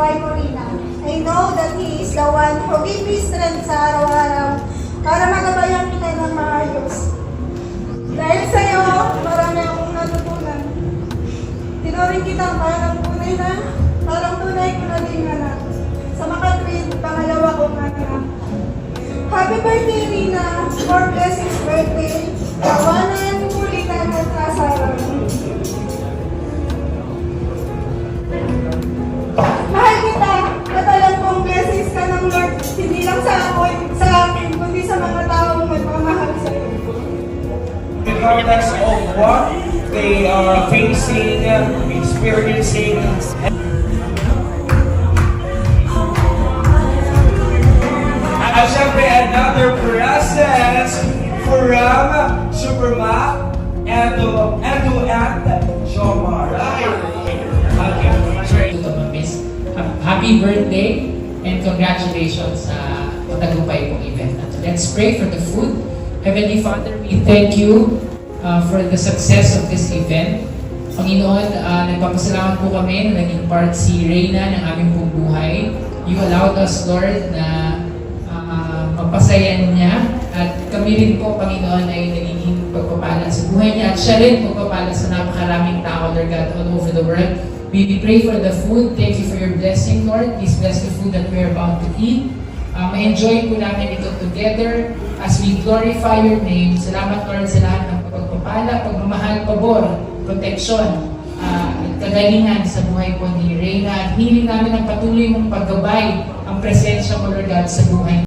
wife ko rin I know that He is the one who give me strength sa araw-araw para magabayan kita ng maayos. Dahil sa'yo, marami akong natutunan. Tinuring kita parang tunay na, parang tunay ko na din anak. Sa makatwid, pangalawa kong anak. Happy birthday, Rina! More blessings birthday! Regardless of what they are facing, experiencing. At syempre, another presence from Superma and Edu and Jomar. Okay. Sorry to miss. Happy birthday and congratulations sa matagumpay pong event to. Let's pray for the food. Heavenly Father, we thank you uh, for the success of this event. Panginoon, uh, nagpapasalamat po kami na naging part si Reyna ng aming pong buhay. You allowed us, Lord, na uh, magpasaya niya at kami rin po, Panginoon, ay nagiging pagpapala sa buhay niya at siya rin pagpapala sa napakaraming tao, Lord God, all over the world. We pray for the food. Thank you for your blessing, Lord. Please bless the food that we are about to eat. Uh, ma-enjoy po namin ito together as we glorify your name. Salamat, Lord, sa lahat ng pagpapala, pagmamahal, pabor, proteksyon, uh, kagalingan sa buhay po ni Reyna. At hiling namin ang patuloy mong paggabay ang presensya mo, Lord God, sa buhay